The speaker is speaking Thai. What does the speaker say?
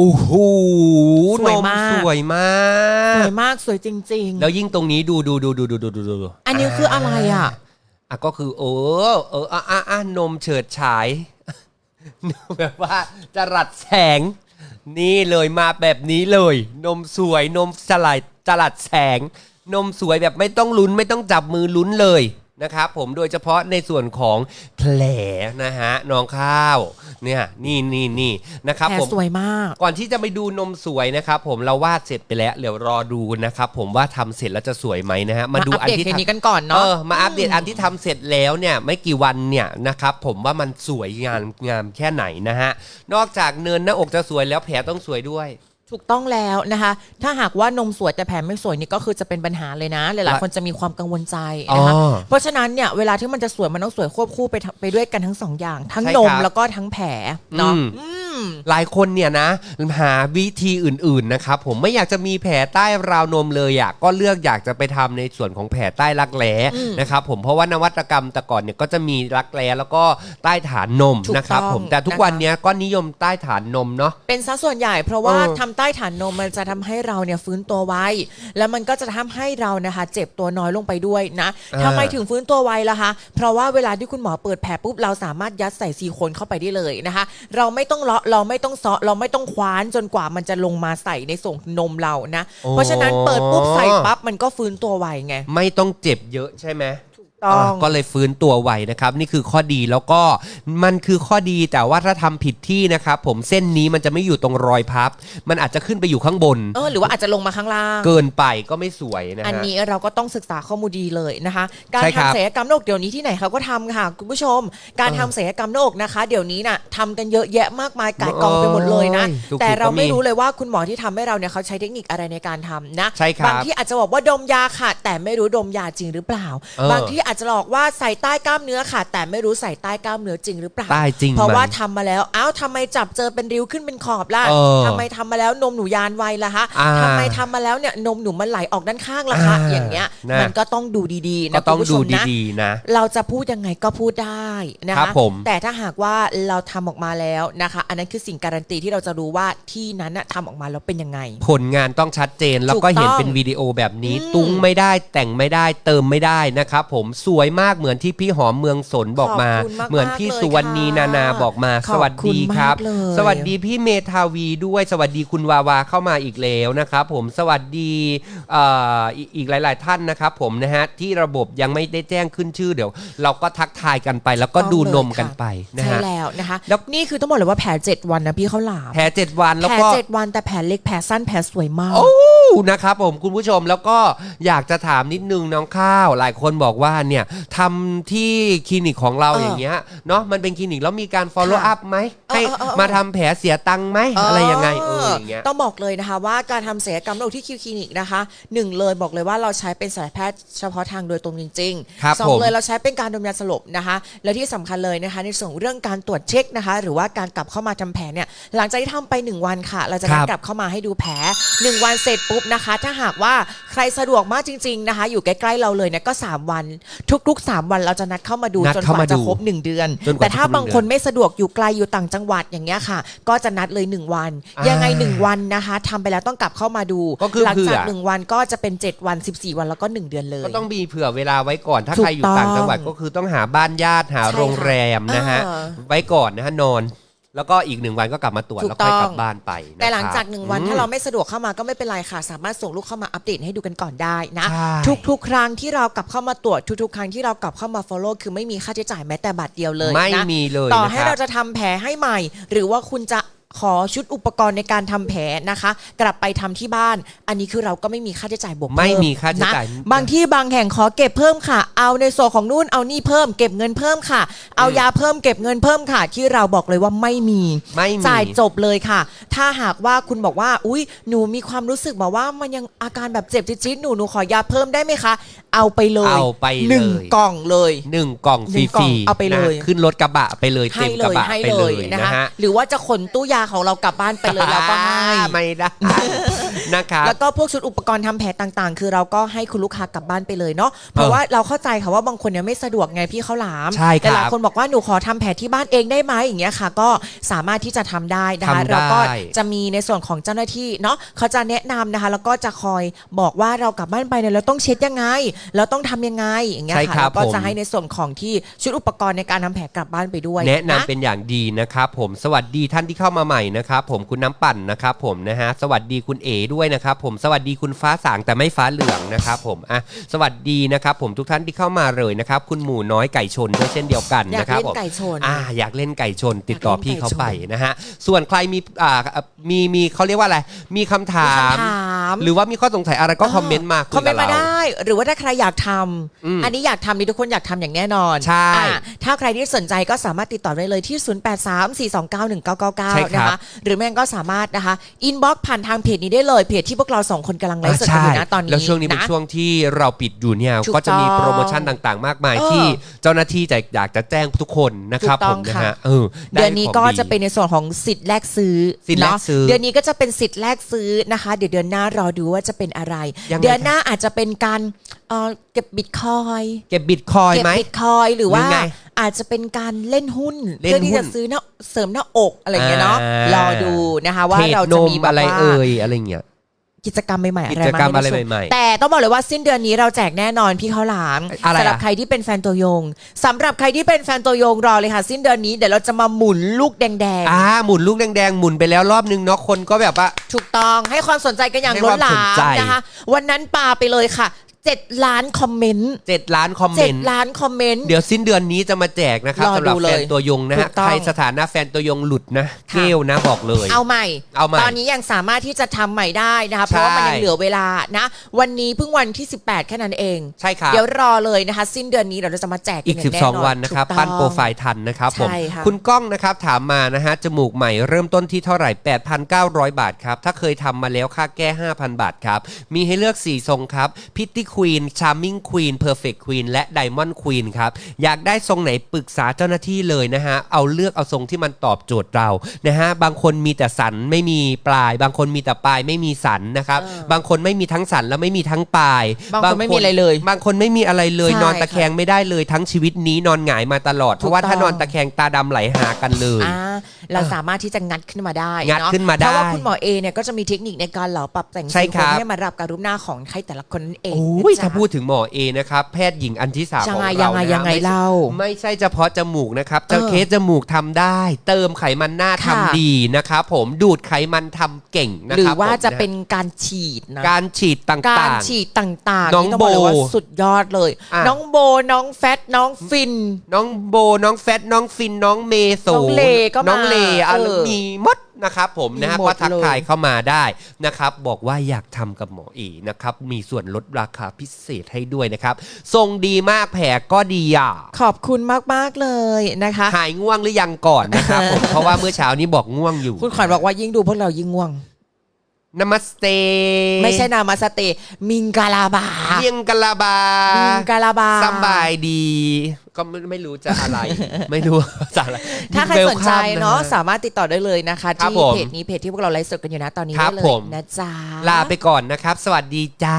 โอ้โหสวยนมากสวยมาสกวยมากสวยจริงแล้วยิ่งตรงนี้ดูดูดูดูดูดูดูดูๆอันนี้คืออะไรอะ อะก็คือเออเอออะอะอะนมเฉิดฉาย แบบว่าจรัสแสง นี่เลยมาแบบนี้เลย นมสวยนมสลายจรัสแสง นมสวยแบบไม่ต้องลุ้นไม่ต้องจับมือลุ้นเลย นะครับผมโดยเฉพาะในส่วนของแผลนะฮะน้องข้าวเนี่ยนี่นี่นี่นะครับแผลผม สวยมาก ก่อนที่จะไปดูนมสวยนะครับผมเราวาดเสร็จไปแล้วเดี๋ยวรอดูนะครับผมว่าทำเสร็จแล้วจะสวยไหมนะฮะมาดูอัปอันเดตที่เคทำนี้กันก่อนเอเนาะ อมาอัปเดตอันที่ทำเสร็จแล้วเนี่ยไม่กี่วันเนี่ยนะครับผมว่ามันสวยงามงามแค่ไหนนะฮะนอกจากเนินหน้าอกจะสวยแล้วแผลต้องสวยด้วย ถูกต้องแล้วนะคะ ถ้าหากว่านมสวยแต่แผลไม่สวยนี่ก็คือจะเป็นปัญหาเลยนะ หลายๆคนจะมีความกังวลใจนะคะ อ๋อเพราะฉะนั้นเนี่ยเวลาที่มันจะสวยมันต้องสวยควบคู่ไปทั้งไปด้วยกันทั้งสองอย่าง ทั้งใช่นมครับ แล้วก็ทั้งแผลเนาะอืมอืม หลายคนเนี่ยนะ หาวิธีอื่นๆนะครับผมไม่อยากจะมีแผลใต้ราวนมเลยอะก็เลือกอยากจะไปทำในส่วนของแผลใต้รักแร้อืมนะครับผมเพราะว่านวัตกรรมแต่ก่อนเนี่ยก็จะมีรักแร้แล้วก็ใต้ฐานนมถูกนะครับต้องผมแต่ทุกนะคะวันเนี้ยก็นิยมใต้ฐานนมเนาะเป็นซะส่วนใหญ่ เพราะว่าเออทำใต้ฐานนมมันจะทำให้เราเนี่ยฟื้นตัวไวแล้วมันก็จะทำให้เรานะคะ เจ็บตัวน้อยลงไปด้วยนะอ่าทำไมถึงฟื้นตัวไวล่ะคะเพราะว่าเวลาที่คุณหมอเปิดแผลปุ๊บเราสามารถยัดใส่ซีโคนเข้าไปได้เลยนะคะ เราไม่ต้องเลาะเราไม่ต้องเซาะเราไม่ต้องคว้านจนกว่ามันจะลงมาใส่ในส่งนมเรานะ เพราะฉะนั้นเปิดปุ๊บใส่ปั๊บมันก็ฟื้นตัวไวไง ไม่ต้องเจ็บเยอะใช่ไหม ต้องอะก็เลยฟื้นตัวไวนะครับ นี่คือข้อดีแล้วก็มันคือข้อดีแต่ว่าถ้าทำผิดที่นะครับผมเส้นนี้มันจะไม่อยู่ตรงรอยพับ มันอาจจะขึ้นไปอยู่ข้างบนเออหรือว่าอาจจะลงมาข้างล่าง เกินไปก็ไม่สวยนะอันฮะนี้เราก็ต้องศึกษาข้อมูลดีเลยนะคะ การใช่ครับทำศัลยกรรมหน้าอกเดี๋ยวนี้ที่ไหนเขาก็ทำค่ะ คุณผู้ชม การเออทำศัลยกรรมหน้าอกนะคะ เดี๋ยวนี้น่ะทำกันเยอะแยะมากมายก่ายกองไปหมดเลยนะโอ้ยถูกๆแต่เราก็มีไม่รู้เลยว่าคุณหมอที่ทำให้เราเนี่ยเขาใช้เทคนิคอะไรในการทำนะใช่ครับบางที่อาจจะบอกว่าดมยาค่ะ แต่ไม่รู้ดมยาจริงหรือเปล่าเออบางที่อาจจะบอกว่าใส่ใต้กล้ามเนื้อค่ะ แต่ไม่รู้ใส่ใต้กล้ามเนื้อจริงหรือเปล่า ใต้จริงเพราะไหมว่าทำมาแล้วอ้าวทำไมจับเจอเป็นริ้วขึ้นเป็นขอบล่ะเออทำไมทำมาแล้วนมหนูยานไวล่ะฮะอ่าทำไมทำมาแล้วเนี่ยนมหนูมันไหลออกด้านข้างล่ะคะอ่าอย่างเงี้ยนะมันก็ต้องดูดีๆก็นะต้องคุณผู้ชดูมนะดีๆนะเราจะพูดยังไงก็พูดได้นะครัคะบผมแต่ถ้าหากว่าเราทำออกมาแล้วนะคะ อันนั้นคือสิ่งการันตีที่เราจะรู้ว่าที่นั้นน่ะทำออกมาแล้วเป็นยังไง ผลงานต้องชัดเจนแล้วก็ถูกต้องเห็นเป็นวิดีโอแบบนี้อืมตุ้งไม่ได้แต่งไม่ได้เติมไม่ได้นะครับผมสวยมากเหมือนที่พี่หอมเมืองสนบอกมา ขอบคุณมากๆเหมือนพี่เลยสุวรรณีค่ะนานาบอกมา ขอบสวัสดีครับคุณมากเลย สวัสดีพี่เมทาวีด้วยสวัสดีคุณวาวาเข้ามาอีกแล้วนะครับผมสวัสดีเอ่ออีกอีกหลาย ๆ ท่านนะครับผมนะฮะที่ระบบยังไม่ได้แจ้งขึ้นชื่อเดี๋ยว เราก็ทักทายกันไป แล้วก็ดูนมกันไปนะใช่ฮะ แล้วนะคะแล้ว นี่คือต้องบอกเลยว่าแผลเจ็ดวันนะพี่เขาวหลามแผลเจ็ดวันแล้วแผลก็ เจ็ดวันแต่แผลเล็กแผลสั้นแผลสวยมาก โอ้ นะครับผมคุณผู้ชมแล้วก็อยากจะถามนิดนึงน้องข้าว หลายคนบอกว่าเนี่ยทำที่คลินิกของเราเออออย่างเงี้ยเนาะมันเป็นคลินิกแล้วมีการ follow ค่ะ up ไหมเออให้เออเออมาทำแผลเสียตังค์ไหมอะไรยังไงเอออย่างเงี้ย ต้องบอกเลยนะคะว่าการทำศัลยกรรมหน้าอกที่คิวคลินิกนะคะหนึ่งเลยบอกเลยว่าเราใช้เป็นศัลยแพทย์เฉพาะทางโดยตรงจริงครับสองผมเลยเราใช้เป็นการดมยาสลบนะคะ และที่สำคัญเลยนะคะ ในส่วนของเรื่องการตรวจเช็คนะคะ หรือว่าการกลับเข้ามาทำแผลเนี่ยหลังจากที่ทำไป1วันค่ะ เราจะนัดครับ กลับเข้ามาให้ดูแผล1วันเสร็จปุ๊บนะคะ ถ้าหากว่าใครสะดวกมากจริง ๆนะคะ อยู่ใกล้ๆเราเลยเนี่ยก็ 3 วัน ทุกๆ 3 วันเราจะนัดเข้ามาดูนัดจนกเข้ามาว่าจะดูครบ 1 เดือน จนกว่าแต่ถ้าจะครบหนึ่งบางคนไม่สะดวกอยู่ไกลอยู่ต่างจังหวัดอย่างเงี้ยค่ะ ก็จะนัดเลย 1 วัน อ่ายัยังไง 1 วันนะคะทำไปแล้วต้องกลับเข้ามาดูก็คือหลัจาก เผื่อ 1 วันก็จะเป็น 7 วัน 14 วันแล้วก็ 1 เดือนเลย ก็ต้องมีเผื่อเวลาไว้ก่อนถ้าถูกใครอยู่ต่างจังหวัดต้องก็คือต้องหาบ้านญาติหาใช่ค่ะโรงแรมนะฮะเออไว้ก่อนนะฮะนอน แล้วก็อีกหนึ่งวันก็กลับมาตรวจถูกแล้วค่อยกลัต้บองบ้านไปนะครับ แต่หลังจากหนึ่งวันอืมถ้าเราไม่สะดวกเข้ามาก็ไม่เป็นไรค่ะ สามารถส่งลูกเข้ามาอัปเดตให้ดูกันก่อนได้นะ ใช่ ทุกๆ ครั้งที่เรากลับเข้ามาตรวจทุกๆ ครั้งที่เรากลับเข้ามา follow คือไม่มีค่าใช้จ่ายแม้แต่บาทเดียวเลยไม่นะมีเลยต่อนะให้ครัเราบจะทำแผลให้ใหม่ หรือว่าคุณจะ ขอชุดอุปกรณ์ในการทำแผลนะคะ กลับไปทำที่บ้าน อันนี้คือเราก็ไม่มีค่าใช้จ่ายบวกเพิ่ไม่มีค่าใช้จ่าย นะบางที่บางแห่งขอเก็บเพิ่มค่ะ เอาในส่วนของนู่นเอานี่เพิ่ม เก็บเงินเพิ่มค่ะ เอายาเพิ่มเก็บเงินเพิ่มค่ะ ที่เราบอกเลยว่าไม่มี ไม่มี จ่ายจบเลยค่ะ ถ้าหากว่าคุณบอกว่า อุ้ยหนูมีความรู้สึกแบบว่ามันยังอาการแบบเจ็บจี๊ดๆหนู หนูขอยาเพิ่มได้ไหมคะ เอาไปเลยเอาไปหนึ่งเลยกล่องเลย หนึ่งกล่องฟหนึ่งกล่รีองๆเอาไปเลย นะขึ้นรถกระบะไปเลยให้เต็มเลกระยบะให้ไปเลเลยยนะนะคะฮะ หรือว่าจะขนตู้ยาของเรากลับบ้านไปเลยเราก็ให้ ไม่ได้นะครับแล้วก็พวกชุดอุปกรณ์ทำแผลต่างๆ คือเราก็ให้คุณลูกค้ากลับบ้านไปเลยเนาะเพราะว่าเราเข้าใจค่ะว่าบางคนเนี่ยไม่สะดวกไงพี่ข้าวหลามใช่ครับแต่หลายคนบอกว่าหนูขอทำแผลที่บ้านเองได้ไหมอย่างเงี้ยค่ะ ก็สามารถที่จะทำได้นะคะทำได้แล้วก็จะมีในส่วนของเจ้าหน้าที่เนาะเขาจะแนะนำนะคะ แล้วก็จะคอยบอกว่าเรากลับบ้านไปเนี่ยเราต้องเช็ดยังไง เราต้องทำยังไงอย่างเงี้ยใช่ครัค่ะบแล้วก็ผมจะให้ในส่วนของที่ชุดอุปกรณ์ในการทำแผลกลับบ้านไปด้วย แนะนำเป็นอย่างดีนะครับผมสวัสดีท่านที่เข้ามาใหม่นะครับผมคุณน้ำปั่นนะครับผมนะฮะสวัสดีคุณเอด้วยนะครับผมสวัสดีคุณฟ้าสางแต่ไม่ฟ้าเหลืองนะครับผมอะสวัสดีนะครับผมทุกท่านที่เข้ามาเลยนะครับคุณหมูน้อยไก่ชนด้วยเช่นเดียวกันอยากนะครับเล่นผมไก่ชน อ่าอยากเล่นไก่ชนติดต่ออยากเล่นพี่เขาไก่ชนไปนะฮะส่วนใครมีอ่ามีมีเขาเรียกว่าอะไรมีคำถามคำถาม หรือว่ามีข้อสงสัยอะไรก็คอมเมนต์มาคอมเมนต์มาคุยกับรได้ หรือว่าถ้าใครอยากทำอืมอันนี้อยากทำนี่ทุกคนอยากทำอย่างแน่นอนใช่อะถ้าใครที่สนใจก็สามารถติดต่อได้เลยที่ 0834291999นะคะหรือแม่งก็สามารถนะคะอินบ็อกผ่านทางเพจนี้ได้เลยเพจที่พวกเราสองคนกำลังไลฟ์สดกันอยู่นะตอนนี้แล้วช่วงนี้เป็นนะ ช่วงที่เราปิดอยู่เนี่ยถูกก็จะมีต้องโปรโมชั่นต่างๆ มากมายเออที่เจ้าหน้าที่จะอยากจะแจ้งทุกคนนะครับถูกต้ผองมนะค่ะ ฮะเออไเดือนนี้ก็ของ จะเป็นในส่วนของสิทธิ์แลกซื้อสิทธิ์แลกเนาะซื้อเดือนนี้ก็จะเป็นสิทธิ์แลกซื้อนะคะ เดี๋ยวเดือนหน้ารอดูว่าจะเป็นอะไร ยังไงเดือนหน้าอาจจะเป็นการ เอ่อเก็บบิตคอยเก็บบิตคอยเก็บไหม บิตคอยหรือว่าหรือไงอาจจะเป็นการเล่นหุ้นเล่นเพื่อที่หุ้จะนซื้อหน้าเสริมหน้าอกอะไรอย่างเงี้ยเนาะอ่าร อดูนะคะ ว่าเทรดเรานจะมมีแบบอะไรว่าเอ่ยอะไรเงี้ย กิจกรรมใหม่ๆอะไรกิจกรรมมาอะไรให้ได้ชใหม่ๆแต่ต้องบอกเลยว่าสิ้นเดือนนี้เราแจกแน่นอนพี่ข้าวหลามอะไรอะ สำหรับใครที่เป็นแฟนตัวยงสำหรับใครที่เป็นแฟนตัวยงรอเลยค่ะ สิ้นเดือนนี้เดี๋ยวเราจะมาหมุนลูกแดงๆ อ่าหมุนลูกแดงๆหมุนไปแล้วรอบนึงเนาะคนก็แบบว่า ถูกต้องให้ความสนใจกันอย่างให้ล้ความนหลาสนมใจนะคะ วันนั้นปาไปเลยค่ะ 7 ล้านคอมเมนต์7ล้านคอมเมเจ็ดนต์ล้านคอมเมนต์ เดี๋ยวสิ้นเดือนนี้จะมาแจกนะครับรอสำหรับดูเลแฟยนตัวยงนะถูฮะกต้อง ใครสถานะแฟนตัวยงหลุดนะค่ะเกลนะบอกเลย เอาใหม่ เอาใหม่ตอนนี้ยังสามารถที่จะทำใหม่ได้นะคะเพราะว่ามันยังเหลือเวลานะ วันนี้เพิ่งวันที่ 18 แค่นั้นเอง ใช่ครับ เดี๋ยวรอเลยนะคะ สิ้นเดือนนี้เดี๋ยวเราจะมาแจกอีกนย่างแน่น12 วันนะครับ ถูกต้อง ปั้นโปรไฟล์ทันนะครับผม ใช่ค่ะ คุณก้องนะครับถามมานะฮะ จมูกใหม่เริ่มต้นที่เท่าไหร่ 8,900 บาทครับ ถ้าเคยทำมาแล้วค่าแก้ 5,000 บาทครับ มีให้เลือก 4 ทรงครับ พิตตี้ควีนชาร์มิงควีนเพอร์เฟกต์ควีนและไดมอนด์ควีนครับ อยากได้ทรงไหนปรึกษาเจ้าหน้าที่เลยนะฮะ เอาเลือกเอาทรงที่มันตอบโจทย์เรานะฮะ บางคนมีแต่สันไม่มีปลาย บางคนมีแต่ปลายไม่มีสันนะครับเออบางคนไม่มีทั้งสันและไม่มีทั้งปลายบางคนไม่มีอะไรเลย บางคนไม่มีอะไรเลย ใช่นอนตะแคงไม่ได้เลยทั้งชีวิตนี้นอนหงายมาตลอด เพราะว่าถูกต้อง ถ้านอนตะแคงตาดำไหลหากันเลย อ่า เราสามารถที่จะงัดขึ้นมาได้งัดเอะขึ้นมาได้เพราะว่าคุณหมอเอเนี่ยก็จะมีเทคนิคในการเหลาปรับแต่งใช่ซิลิคโครับนให้มารับกับรูปหน้าของใครแต่ละคนนั่นเองโอ้ยนะจ๊ะ ถ้าพูดถึงหมอเอนะครับ แพทย์หญิงอันทิสายัของงไงเรายังไงนะยังไงม่ใช่เล่าไม่ใช่เฉพาะจมูกนะครับจะเออเคสจมูกทำได้ เติมไขมันหน้าค่ะทำดีนะครับผมดูดไขมันทำเก่งนะหรืคอรับว่าผมจะฮเป็นการฉีดนะ การฉีดตการ่าง ฉีดต่างๆน้องนี่ต้บอกเลยว่าโบสุดยอดเลย อะ น้องโบน้องแฟตน้องฟิน ๆ น้องโบน้องแฟตน้องฟินน้องเมโซน้องเลก็มาน้องเลอะเออมีหมดนะครับผมนะฮะมีหมดก็ทักเลยทายเข้ามาได้นะครับ บอกว่าอยากทำกับหมอเอนะครับ มีส่วนลดราคาพิเศษให้ด้วยนะครับ ทรงดีมากแผลก็ดีอะ ขอบคุณมาก ๆ เลยนะคะ หายง่วงหรือยังก่อนนะครับผม เพราะว่าเมื่อเช้านี้บอกง่วงอยู่ คุณขวัญบอกว่ายิ่งดูพวกเรายิ่งง่วง นามัสเตไม่ใช่นามาสเตมิงกาลาบา เมียงกะลาบามิงกาลาบาสบายดี ก็ไม่ไม่รู้จะอะไร ไม่รู้ภาษาอะไร ถ้าใครสนใจ Welcome เนาะฮ สามารถติดต่อได้เลยนะคะ ครับที่ผมเพจนี้เพจที่พวกเราไลฟ์สดกันอยู่นะตอนนี้ครัได้บเลผยม นะจ๊ะ ลาไปก่อนนะครับ สวัสดีจ้า